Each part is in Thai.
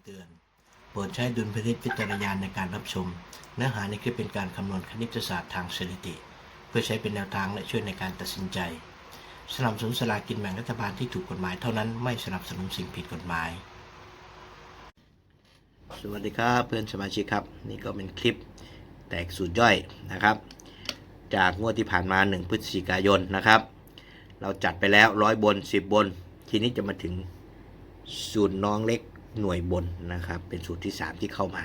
ำเตือน โปรดใช้ดุลพินิจวิจารณาในการรับชม เนื้อหาในคลิปเป็นการคำนวณคณิตศาสตร์ทางสถิติ เพื่อใช้เป็นแนวทางและช่วยในการตัดสินใจ สนับสนุนสลากินแบ่งรัฐบาลที่ถูกกฎหมายเท่านั้นไม่สนับสนุนสิ่งผิดกฎหมาย สวัสดีครับเพื่อนสมาชิกครับ นี่ก็เป็นคลิปแตกสูตรย่อยนะครับ จากงวดที่ผ่านมา 1 พฤศจิกายนนะครับ เราจัดไปแล้วร้อยบน 10 บน ทีนี้จะมาถึงสูตรน้องเล็ก หน่วยบนนะครับ เป็นสูตรที่ 3 ที่เข้ามา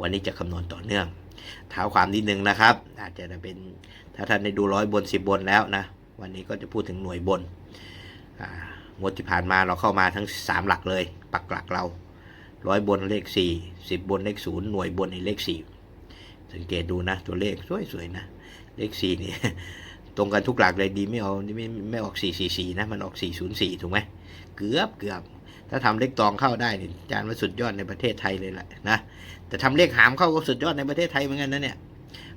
วันนี้จะคำนวณต่อเนื่องเท้าความนิดนึงนะครับ อาจจะเป็นถ้าท่านได้ดูร้อยบน 10 บนแล้วนะ วันนี้ก็จะพูดถึงหน่วยบนงวดที่ผ่านมาเราเข้ามาทั้ง 3 หลักเลย ปักหลักเราร้อยบนเลข 4 10 บนเลข 0 หน่วยบนในเลข 4 สังเกตดูนะ ตัวเลขสวยๆนะ เลข 4 นี่ตรงกันทุกหลักเลยดีไม่เอาไม่ไม่ออก 444 นะ มันออก 404 ถูกไหม เกือบเกือบ ถ้าทำเลขตองเข้าได้เนี่ยอาจารย์ว่าสุดยอดในประเทศไทยเลยแหละนะแต่ทำเลขหามเข้าก็สุดยอดในประเทศไทยเหมือนกันนะเนี่ย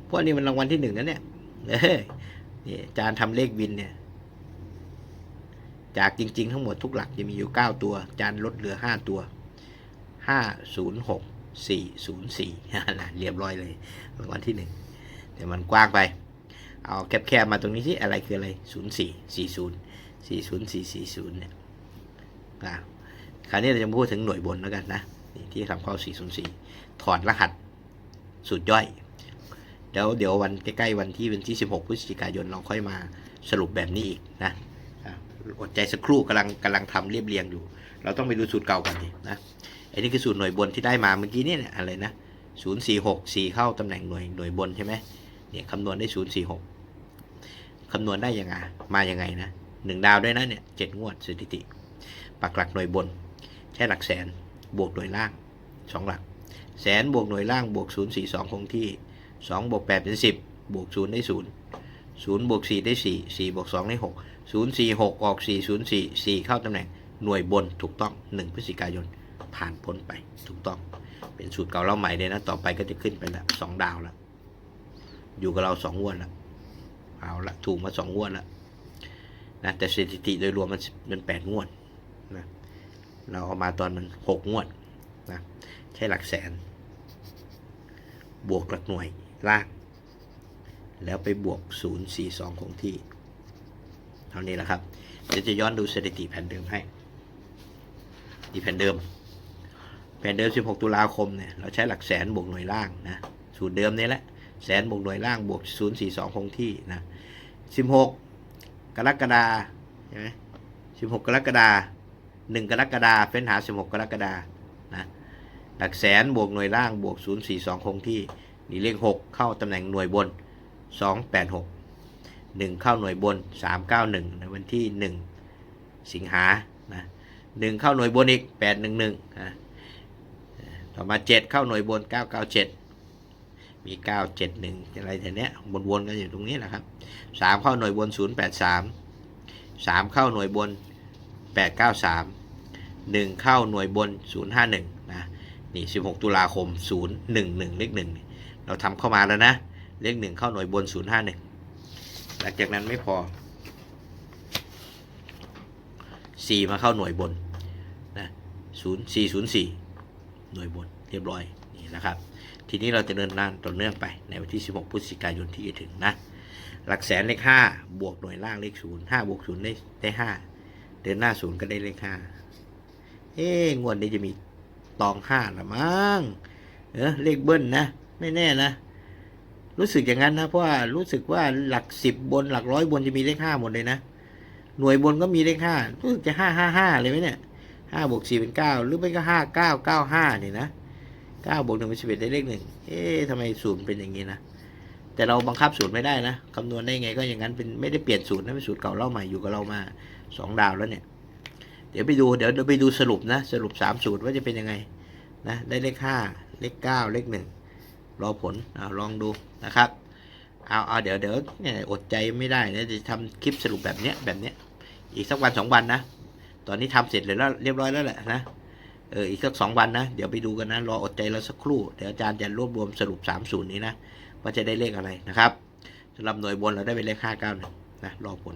เพราะนี่มันรางวัลที่หนึ่งนะเนี่ยเนี่อาจารย์ทำเลขวินเนี่ย จากจริง ๆ ทั้งหมดทุกหลักจะมีอยู่9ตัวอาจารย์ลดเหลือ5ตัว506 404นะเรียบร้อยเลยรางวัลที่หนึ่งแต่มันกว้างไป เอาแคบๆมาตรงนี้ที่อะไรคืออะไร04 40 40440เนี่ยอ่า คราวนี้เราจะพูดถึงหน่วยบนแล้วกันนะนที่ทำเข้า404 ถอดรหัสสูตรย่อยเดี๋ยวเดี๋ยววันใกล้ๆวันที่วันที่ 16 พฤศจิกายนเราค่อยมาสรุปแบบนี้อีกนะอดใจสักครู่กำลังกำลังทำเรียบเรียงอยู่ เราต้องไปดูสูตรเก่ากันดินะอันนี้คือสูตรหน่วยบนที่ได้มาเมื่อกี้เนี่ยอะไรนะ046 4 เข้าตำแหน่งหน่วยหน่วยบนใช่ไหมเนี่ยคำนวณได้ 046คำนวณได้ยังไงมายังไงนะหนึ่งดาวด้วยนะเนี่ยเจ็ดงวดสถิติ ปักหลักหน่วยบน ใช้หลักแสนบวกหน่วยล่างสองหลัก แสนบวกหน่วยล่างบวกศูนย์สี่สองคงที่สองบวกแปดเป็นสิบบวกศูนย์ได้ศูนย์ศูนย์บวกสี่ได้สี่สี่บวกสองได้หกศูนย์สี่หกออกสี่ศูนย์สี่สี่เข้าตำแหน่งหน่วยบนถูกต้องหนึ่งพฤศจิกายน ผ่านพ้นไปถูกต้อง เป็นสูตรเก่าเล่าใหม่เลยนะ ต่อไปก็จะขึ้นไปละสองดาวแล้วอยู่กับเราสองงวดแล้วเอาละถูกมาสองงวดแล้วนะแต่สถิติโดยรวมมันมันแปดงวดน เราเอามาตอนมันหกงวดนะใช้หลักแสน บวกหลักหน่วยล่างแล้วไปบวกศูนย์สี่สองคงที่ เท่านี้แหละครับ เดี๋ยวจะย้อนดูสถิติแผ่นเดิมให้ดีแผ่นเดิม แผ่นเดิม 16 ตุลาคมเนี่ย เราใช้หลักแสนบวกหน่วยล่างนะ สูตรเดิมนี่แหละ แสนบวกหน่วยล่างบวก 042 คงที่นะ 16 กรกฎาใช่ไหม16 กรกฎา 1 กรกฎาเฟ้นหา 16 กรกฎานะหลักแสนบวกหน่วยล่างบวก 042 คงที่นี่เลข 6 เข้าตำแหน่งหน่วยบน 286 1 เข้าหน่วยบน 391 ในวันที่ 1 สิงหานะ1เข้าหน่วยบนอีก 811นะต่อมา 7 เข้าหน่วยบน 997มี 971 อะไรแถวเนี้ยวนๆกันอยู่ตรงนี้แหละครับ 3 เข้าหน่วยบน 083 3 เข้าหน่วยบน 893 1 เข้าหน่วยบน 051 นะ นี่ 16 ตุลาคม 011 เลข1เราทำเข้ามาแล้วนะ เลข 1 เข้าหน่วยบน 051 หลังจากนั้นไม่พอ 4 มาเข้าหน่วยบน นะ0404 หน่วยบนเรียบร้อย นี่นะครับ ทีนี้เราจะเดินหน้าต่อเนื่องไปในวันที่ 16 พฤศจิกายนที่จะถึงนะหลักแสนเลข5บวกหน่วยล่างเลข0 5บวก0ได้ได้5 เดินหน้า0ก็ได้เลข5เอ๊ะงวดนี้จะมีตอง5ละมั้งเออเลขเบิ้ลนะ ไม่แน่นะ รู้สึกอย่างนั้นนะ เพราะว่ารู้สึกว่าหลัก10บบนหลักร้อยบนจะมีเลข5หมดเลยนะ หน่วยบนก็มีเลข5รู้สึกจะ5 5 5เลยไหมเนี่ย5บวก4เป็น9หรือไม่ก็5 9 9 5เก้าห้านี่ยนะ9บวก1เป็น11ได้เลขหนึ่งเอ๊ะทำไมสูตรเป็นอย่างนี้นะแต่เราบังคับสูตรไม่ได้นะคำนวณได้ไงก็อย่างนั้นเป็นไม่ได้เปลี่ยนสูตรนะเป็นสูตรเก่าเล่าใหม่อยู่กับเรามา สองดาวแล้วเนี่ย เดี๋ยวไปดูเดี๋ยวเดี๋ยวไปดูสรุปนะ สรุปสามสูตรว่าจะเป็นยังไงนะได้เลขห้าเลขเก้าเลขหนึ่งรอผลอลองดูนะครับเอาเอาเดี๋ยวเดี๋ยวเนี่ยอดใจไม่ได้นะจะทำคลิปสรุปแบบเนี้ยแบบเนี้ยอีกสักวันสองวันนะ ตอนนี้ทำเสร็จเลยแล้วเรียบร้อยแล้วแหละนะเอออีกสักสองวันนะเดี๋ยวไปดูกันนะรออดใจเราสักครู่เดี๋ยวอาจารย์จะรวบรวมสรุปสามศูนย์นี้นะว่าจะได้เลขอะไรนะครับสำหรับหน่วยบนเราได้เป็นเลขห้าเก้าหนึ่งนะรอผล